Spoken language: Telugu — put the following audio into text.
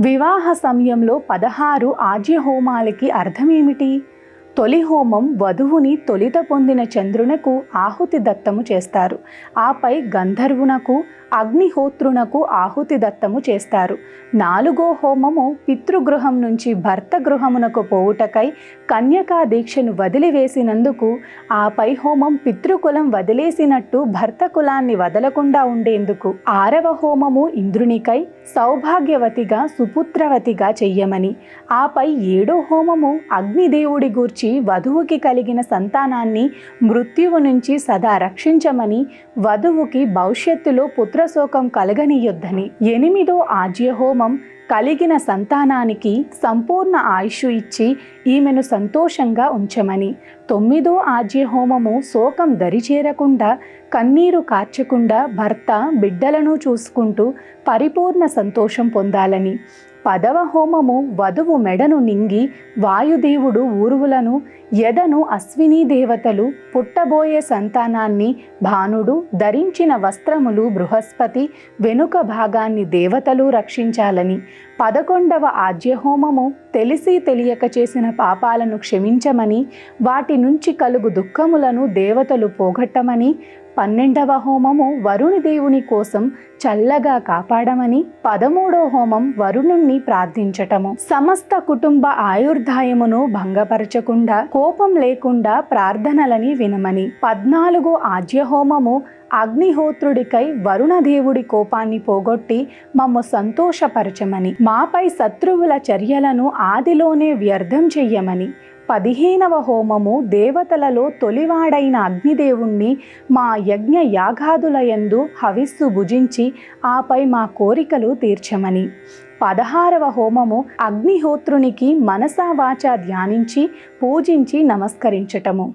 వివాహ సమయంలో పదహారు ఆజ్య హోమాలకి అర్థమేమిటి? తొలి హోమం వధువుని తొలిత పొందిన చంద్రునకు ఆహుతి దత్తము చేస్తారు. ఆపై గంధర్వునకు అగ్నిహోత్రునకు ఆహుతి దత్తము చేస్తారు. నాలుగో హోమము పితృగృహం నుంచి భర్త గృహమునకు పోవుటకై కన్యకా దీక్షను వదిలివేసినందుకు ఆపై హోమం పితృకులం వదిలేసినట్టు భర్త కులాన్ని వదలకుండా ఉండేందుకు ఆరవ హోమము ఇంద్రునికై సౌభాగ్యవతిగా సుపుత్రవతిగా చెయ్యమని ఆపై ఏడో హోమము అగ్నిదేవుడి గూర్చి వధువుకి కలిగిన సంతానాన్ని మృత్యువు నుంచి సదా రక్షించమని వధువుకి భవిష్యత్తులో పుత్రశోకం కలగనీయొద్దని. ఎనిమిదో ఆజ్యహోమం కలిగిన సంతానానికి సంపూర్ణ ఆయుష్ ఇచ్చి ఈమెను సంతోషంగా ఉంచమని. తొమ్మిదో ఆజ్యహోమము శోకం దరిచేరకుండా కన్నీరు కార్చకుండా భర్త బిడ్డలను చూసుకుంటూ పరిపూర్ణ సంతోషం పొందాలని. పదవ హోమము వధువు మెడను నింగి వాయుదేవుడు ఊరువులను ఎదను అశ్విని దేవతలు పుట్టబోయే సంతానాన్ని భానుడు ధరించిన వస్త్రములు బృహస్పతి వెనుక భాగాన్ని దేవతలు రక్షించాలని. పదకొండవ ఆజ్యహోమము తెలిసి తెలియక చేసిన పాపాలను క్షమించమని వాటి నుంచి కలుగు దుఃఖములను దేవతలు పోగొట్టమని పన్నెండవ హోమము వరుణి దేవుని కోసం చల్లగా కాపాడమని పదమూడో హోమం వరుణుణ్ణి ప్రార్థించటము. సమస్త కుటుంబ ఆయుర్దాయమును భంగపరచకుండా కోపం లేకుండా ప్రార్థనలని వినమని. పద్నాలుగో ఆజ్య హోమము అగ్నిహోత్రుడికై వరుణదేవుడి కోపాన్ని పోగొట్టి మమ్ము సంతోషపరచమని మాపై శత్రువుల చర్యలను ఆదిలోనే వ్యర్థం చెయ్యమని. పదిహేనవ హోమము దేవతలలో తొలివాడైన అగ్నిదేవుణ్ణి మా యజ్ఞ యాగాదులయందు హవిస్సు భుజించి ఆపై మా కోరికలు తీర్చమని. పదహారవ హోమము అగ్నిహోత్రునికి మనసావాచ ధ్యానించి పూజించి నమస్కరించటము.